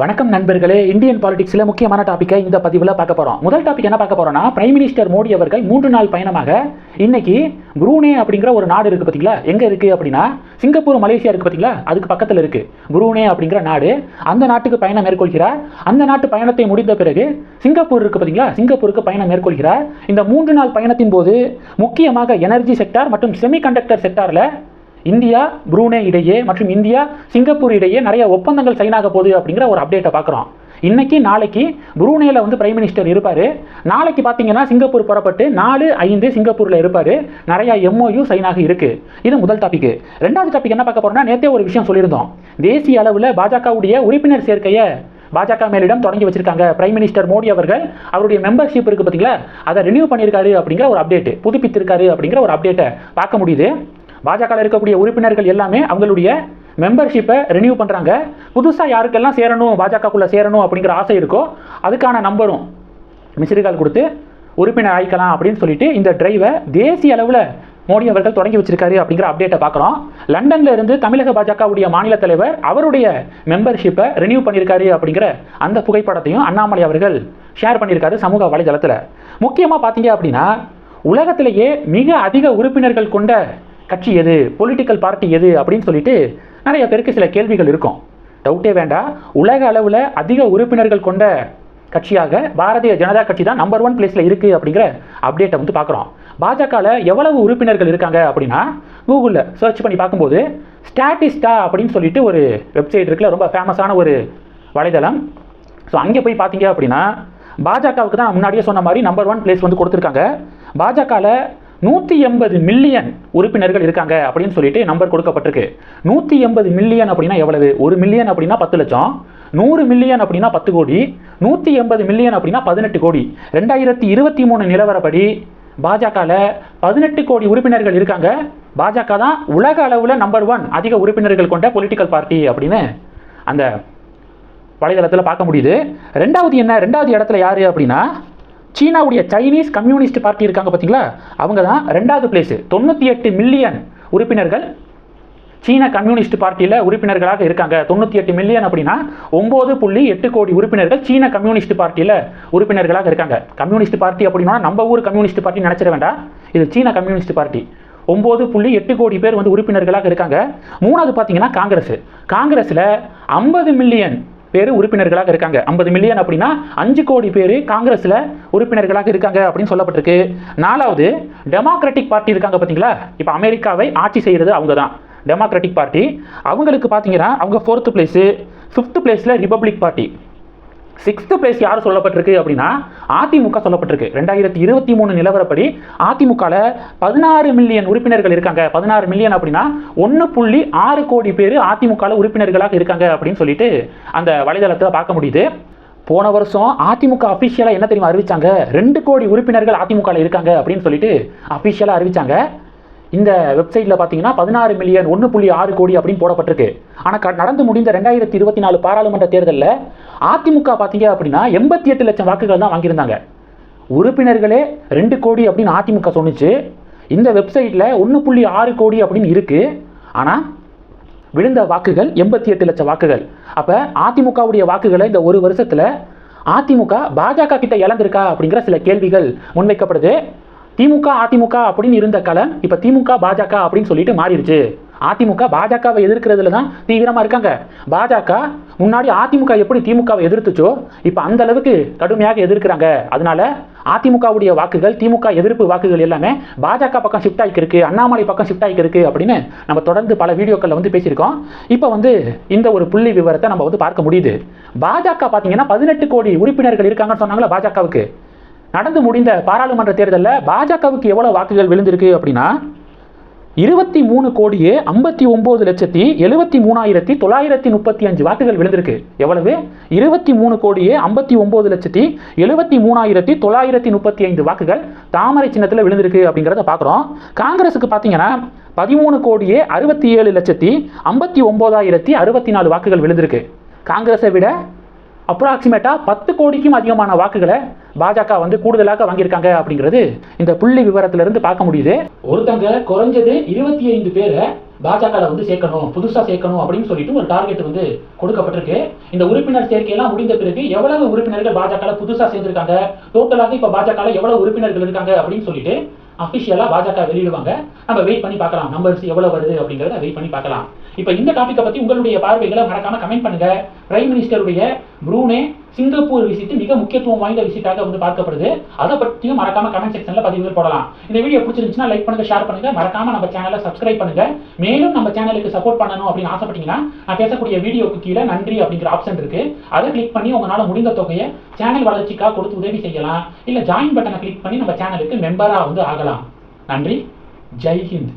வணக்கம் நண்பர்களே. இந்தியன் பாலிடிக்ஸில் முக்கியமான டாப்பிக்கை இந்த பதிவில் பார்க்க போகிறோம் முதல் டாபிக் என்ன பார்க்க போகிறோம்னா பிரைம் மினிஸ்டர் மோடி அவர்கள் மூன்று நாள் பயணமாக இன்னைக்கு புரூனே அப்படிங்கிற ஒரு நாடு இருக்குது பார்த்தீங்களா எங்கே இருக்குது அப்படின்னா சிங்கப்பூர் மலேசியா இருக்குது பார்த்தீங்களா அதுக்கு பக்கத்தில் இருக்குது புரூனே அப்படிங்கிற நாடு. அந்த நாட்டுக்கு பயணம் மேற்கொள்கிறார். அந்த நாட்டு பயணத்தை முடிந்த பிறகு சிங்கப்பூர் இருக்குது பார்த்தீங்களா சிங்கப்பூருக்கு பயணம் மேற்கொள்கிறார். இந்த மூன்று நாள் பயணத்தின் போது முக்கியமாக எனர்ஜி செக்டார் மற்றும் செமிகண்டக்டர் செக்டாரில் இந்தியா புரூனே இடையே மற்றும் இந்தியா சிங்கப்பூர் இடையே நிறைய ஒப்பந்தங்கள் சைன் ஆக போகுது அப்படிங்கிற ஒரு அப்டேட்டை பார்க்குறோம். இன்னைக்கு நாளைக்கு புரூனேல வந்து பிரைம் மினிஸ்டர் இருப்பார். நாளைக்கு பார்த்தீங்கன்னா சிங்கப்பூர் புறப்பட்டு நாலு ஐந்து சிங்கப்பூரில் இருப்பார். நிறைய எம்ஓயு சைனாக இருக்குது இருக்கு. இது முதல் டாபிக் ரெண்டாவது டாபிக் என்ன பார்க்க போறோம்னா நேற்றே ஒரு விஷயம் சொல்லியிருந்தோம். தேசிய அளவில் பாஜகவுடைய உறுப்பினர் சேர்க்கையை பாஜக மேலிடம் தொடங்கி வச்சிருக்காங்க. பிரைம் மினிஸ்டர் மோடி அவர்கள் அவருடைய மெம்பர்ஷிப் இருக்குது பார்த்தீங்களா அதை ரினியூ பண்ணியிருக்காரு அப்படிங்கிற ஒரு அப்டேட் புதுப்பித்திருக்காரு அப்படிங்கிற ஒரு அப்டேட்டை பார்க்க முடியுது. பாஜகவில் இருக்கக்கூடிய உறுப்பினர்கள் எல்லாமே அவங்களுடைய மெம்பர்ஷிப்பை ரினியூ பண்ணுறாங்க புதுசாக யாருக்கெல்லாம் சேரணும் பாஜகக்குள்ளே சேரணும் அப்படிங்கிற ஆசை இருக்கோ அதுக்கான நம்பரும் மிஸ்டு கொடுத்து உறுப்பினர் ஆயிக்கலாம் அப்படின்னு சொல்லிட்டு இந்த டிரைவை தேசிய அளவில் மோடி அவர்கள் தொடங்கி வச்சிருக்காரு அப்படிங்கிற அப்டேட்டை பார்க்குறோம் லண்டன்ல இருந்து தமிழக பாஜகவுடைய மாநில தலைவர் அவருடைய மெம்பர்ஷிப்பை ரினியூ பண்ணியிருக்காரு அப்படிங்கிற அந்த புகைப்படத்தையும் அண்ணாமலை அவர்கள் ஷேர் பண்ணியிருக்காரு சமூக வலைதளத்தில். முக்கியமாக பார்த்தீங்க அப்படின்னா உலகத்திலேயே மிக அதிக உறுப்பினர்கள் கொண்ட கட்சி எது பொலிட்டிக்கல் பார்ட்டி எது அப்படின்னு சொல்லிட்டு நிறைய பேருக்கு சில கேள்விகள் இருக்கும். டவுட்டே வேண்டாம். உலக அளவில் அதிக உறுப்பினர்கள் கொண்ட கட்சியாக பாரதிய ஜனதா கட்சி தான் நம்பர் ஒன் பிளேஸில் இருக்குது அப்படிங்கிற அப்டேட்டை வந்து பார்க்குறோம். பாஜகவில் எவ்வளவு உறுப்பினர்கள் இருக்காங்க அப்படின்னா கூகுளில் சர்ச் பண்ணி பார்க்கும்போது ஸ்டாட்டிஸ்டா அப்படின்னு சொல்லிட்டு ஒரு வெப்சைட் இருக்குல்ல ரொம்ப ஃபேமஸான ஒரு வலைதளம். ஸோ அங்கே போய் பார்த்தீங்க அப்படின்னா பாஜகவுக்கு தான் முன்னாடியே சொன்ன மாதிரி நம்பர் ஒன் பிளேஸ் வந்து கொடுத்துருக்காங்க. பாஜகவில் நூற்றி எண்பது மில்லியன் உறுப்பினர்கள் இருக்காங்க அப்படின்னு சொல்லிட்டு நம்பர் கொடுக்கப்பட்டிருக்கு. நூற்றி எண்பது மில்லியன் அப்படின்னா எவ்வளவு? ஒரு மில்லியன் அப்படின்னா பத்து லட்சம். நூறு மில்லியன் அப்படின்னா பத்து கோடி. நூற்றி எண்பது மில்லியன் அப்படின்னா பதினெட்டு கோடி. ரெண்டாயிரத்தி இருபத்தி மூணு நிலவரப்படி பாஜகவில் பதினெட்டு கோடி உறுப்பினர்கள் இருக்காங்க. பாஜக தான் உலக அளவில் நம்பர் ஒன் அதிக உறுப்பினர்கள் கொண்ட பொலிட்டிக்கல் பார்ட்டி அப்படின்னு அந்த வலைதளத்தில் பார்க்க முடியுது. ரெண்டாவது என்ன? ரெண்டாவது இடத்துல யார் அப்படின்னா சீனாவுடைய சைனீஸ் கம்யூனிஸ்ட் பார்ட்டி இருக்காங்க பார்த்தீங்களா? அவங்க தான் ரெண்டாவது பிளேஸு தொண்ணூற்றி எட்டு மில்லியன் உறுப்பினர்கள் சீன கம்யூனிஸ்ட் பார்ட்டியில் உறுப்பினர்களாக இருக்காங்க. தொண்ணூற்றி எட்டு மில்லியன் அப்படின்னா ஒம்பது புள்ளி எட்டு கோடி உறுப்பினர்கள் சீன கம்யூனிஸ்ட் பார்ட்டியில் உறுப்பினர்களாக இருக்காங்க. கம்யூனிஸ்ட் பார்ட்டி அப்படின்னா நம்ம ஊர் கம்யூனிஸ்ட் பார்ட்டி நினச்சிட வேண்டாம். இது சீன கம்யூனிஸ்ட் பார்ட்டி. ஒம்பது புள்ளி எட்டு கோடி பேர் வந்து உறுப்பினர்களாக இருக்காங்க. மூணாவது பார்த்தீங்கன்னா காங்கிரஸ். காங்கிரஸில் ஐம்பது மில்லியன் பேர் உறுப்பினர்களாக இருக்காங்க. ஐம்பது மில்லியன் அப்படின்னா அஞ்சு கோடி பேர் காங்கிரஸில் உறுப்பினர்களாக இருக்காங்க அப்படின்னு சொல்லப்பட்டிருக்கு. நாலாவது டெமோக்ராட்டிக் பார்ட்டி இருக்காங்க பார்த்தீங்களா? இப்போ அமெரிக்காவை ஆட்சி செய்கிறது அவங்க தான் டெமோக்ராட்டிக் பார்ட்டி அவங்களுக்கு பார்த்தீங்கன்னா அவங்க ஃபோர்த்து பிளேஸு ஃபிஃப்த்து பிளேஸில் ரிப்பப்ளிக் பார்ட்டி சிக்ஸ்த்து பிளேஸ் யார் சொல்லப்பட்டிருக்கு அப்படின்னா அதிமுக சொல்லப்பட்டிருக்கு. ரெண்டாயிரத்தி இருபத்தி மூணு நிலவரப்படி அதிமுகவில் பதினாறு மில்லியன் உறுப்பினர்கள் இருக்காங்க. பதினாறு மில்லியன் அப்படின்னா ஒன்று புள்ளி ஆறு கோடி பேர் அதிமுகவில் உறுப்பினர்களாக இருக்காங்க அப்படின்னு சொல்லிட்டு அந்த வலைதளத்தில் பார்க்க முடியுது. போன வருஷம் அதிமுக அஃபிஷியலாக என்ன தெரியுமா அறிவிச்சாங்க? ரெண்டு கோடி உறுப்பினர்கள் அதிமுகவில் இருக்காங்க அப்படின்னு சொல்லிட்டு அஃபிஷியலாக அறிவிச்சாங்க. இந்த வெப்சைட்டில் பார்த்தீங்கன்னா பதினாறு மில்லியன் ஒன்று புள்ளி ஆறு கோடி அப்படின்னு போடப்பட்டிருக்கு. ஆனால் நடந்து முடிந்த ரெண்டாயிரத்தி இருபத்தி நாலு பாராளுமன்ற தேர்தலில் அதிமுக பார்த்தீங்க அப்படின்னா எண்பத்தி எட்டு லட்சம் வாக்குகள் தான் வாங்கியிருந்தாங்க. உறுப்பினர்களே ரெண்டு கோடி அப்படின்னு அதிமுக சொன்னிச்சு. இந்த வெப்சைட்டில் ஒன்று புள்ளி ஆறு கோடி அப்படின்னு இருக்குது ஆனால் விழுந்த வாக்குகள் எண்பத்தி எட்டு லட்சம் வாக்குகள். அப்போ அதிமுகவுடைய வாக்குகளை இந்த ஒரு வருஷத்தில் அதிமுக பாஜக கிட்ட இழந்திருக்கா அப்படிங்கிற சில கேள்விகள் முன்வைக்கப்படுது. திமுக அதிமுக அப்படின்னு இருந்த கலை இப்போ திமுக பாஜக அப்படின்னு சொல்லிட்டு மாறிடுச்சு. அதிமுக பாஜகவை எதிர்க்கிறதுல தான் தீவிரமாக இருக்காங்க. பாஜக முன்னாடி அதிமுக எப்படி திமுகவை எதிர்த்துச்சோ இப்போ அந்த அளவுக்கு கடுமையாக எதிர்க்கிறாங்க. அதனால அதிமுகவுடைய வாக்குகள் திமுக எதிர்ப்பு வாக்குகள் எல்லாமே பாஜக பக்கம் ஷிஃப்ட் ஆகிருக்கு அண்ணாமலை பக்கம் ஷிஃப்ட் ஆகிருக்கு அப்படின்னு நம்ம தொடர்ந்து பல வீடியோக்களில் வந்து பேசியிருக்கோம். இப்போ வந்து இந்த ஒரு புள்ளி விவரத்தை நம்ம வந்து பார்க்க முடியுது. பாஜக பார்த்தீங்கன்னா பதினெட்டு கோடி உறுப்பினர்கள் இருக்காங்கன்னு சொன்னாங்களா பாஜகவுக்கு? நடந்து முடிந்த பாராளுமன்ற தேர்தலில் பாஜகவுக்கு எவ்வளோ வாக்குகள் விழுந்திருக்கு அப்படின்னா இருபத்தி மூணு கோடியே ஐம்பத்தி ஒம்பது லட்சத்தி எழுபத்தி மூணாயிரத்தி தொள்ளாயிரத்தி முப்பத்தி அஞ்சு வாக்குகள் விழுந்திருக்கு. எவ்வளவு? இருபத்தி மூணு கோடியே ஐம்பத்தி ஒம்பது லட்சத்தி எழுபத்தி மூணாயிரத்தி தொள்ளாயிரத்தி முப்பத்தி ஐந்து வாக்குகள் தாமரை சின்னத்தில் விழுந்திருக்கு அப்படிங்கிறத பார்க்குறோம் காங்கிரஸுக்கு பார்த்தீங்கன்னா பதிமூணு கோடியே அறுபத்தி ஏழு லட்சத்தி ஐம்பத்தி ஒம்போதாயிரத்தி அறுபத்தி நாலு வாக்குகள் விழுந்திருக்கு. காங்கிரஸை விட அப்ராக்சிமேட்டாக பத்து கோடிக்கும் அதிகமான வாக்குகளை பாஜக வந்து கூடுதலாக வாங்கியிருக்காங்க அப்படிங்கிறது இந்த புள்ளி விவரத்திலிருந்து பார்க்க முடியுது. ஒருத்தங்க குறைஞ்சது இருபத்தி ஐந்து பேரை பாஜகவில் வந்து சேர்க்கணும் புதுசாக சேர்க்கணும் அப்படின்னு சொல்லிட்டு ஒரு டார்கெட் வந்து கொடுக்கப்பட்டிருக்கு. இந்த உறுப்பினர் சேர்க்கையெல்லாம் முடிந்த பிறகு எவ்வளவு உறுப்பினர்கள் பாஜகவில் புதுசாக சேர்ந்திருக்காங்க? டோட்டலாக இப்போ பாஜகவில் எவ்வளவு உறுப்பினர்கள் இருக்காங்க அப்படின்னு சொல்லிட்டு அஃபிஷியலாக பாஜக வெளியிடுவாங்க. நம்ம வெயிட் பண்ணி பார்க்கலாம். நம்பர்ஸ் எவ்வளோ வருது அப்படிங்கிறத வெயிட் பண்ணி பார்க்கலாம். இப்போ இந்த டாப்பிக்கை பற்றி உங்களுடைய பார்வைகளை மறக்காம கமெண்ட் பண்ணுங்க. பிரைம் மினிஸ்டருடைய ப்ரூனே சிங்கப்பூர் விசிட் மிக முக்கியத்துவம் வாய்ந்த விசிட்டாக வந்து பார்க்கப்படுது. அதை பற்றியும் மறக்காம கமெண்ட் செக்ஷன்ல பதிவுகள் போடலாம். இந்த வீடியோ பிடிச்சிருந்துச்சுன்னா லைக் பண்ணுங்க ஷேர் பண்ணுங்க. மறக்காம நம்ம சேனலை சப்ஸ்கிரைப் பண்ணுங்க. மேலும் நம்ம சேனலுக்கு சப்போர்ட் பண்ணணும் அப்படின்னு ஆசைப்பட்டீங்கன்னா நான் பேசக்கூடிய வீடியோக்கு கீழே நன்றி அப்படிங்கிற ஆப்ஷன் இருக்கு. அதை கிளிக் பண்ணி உங்களால் முடிந்த தொகையை சேனல் வளர்ச்சிக்காக கொடுத்து உதவி செய்யலாம். இல்ல ஜாயின் பட்டனை கிளிக் பண்ணி நம்ம சேனலுக்கு மெம்பரா வந்து ஆகலாம். நன்றி. ஜெய் ஹிந்த்.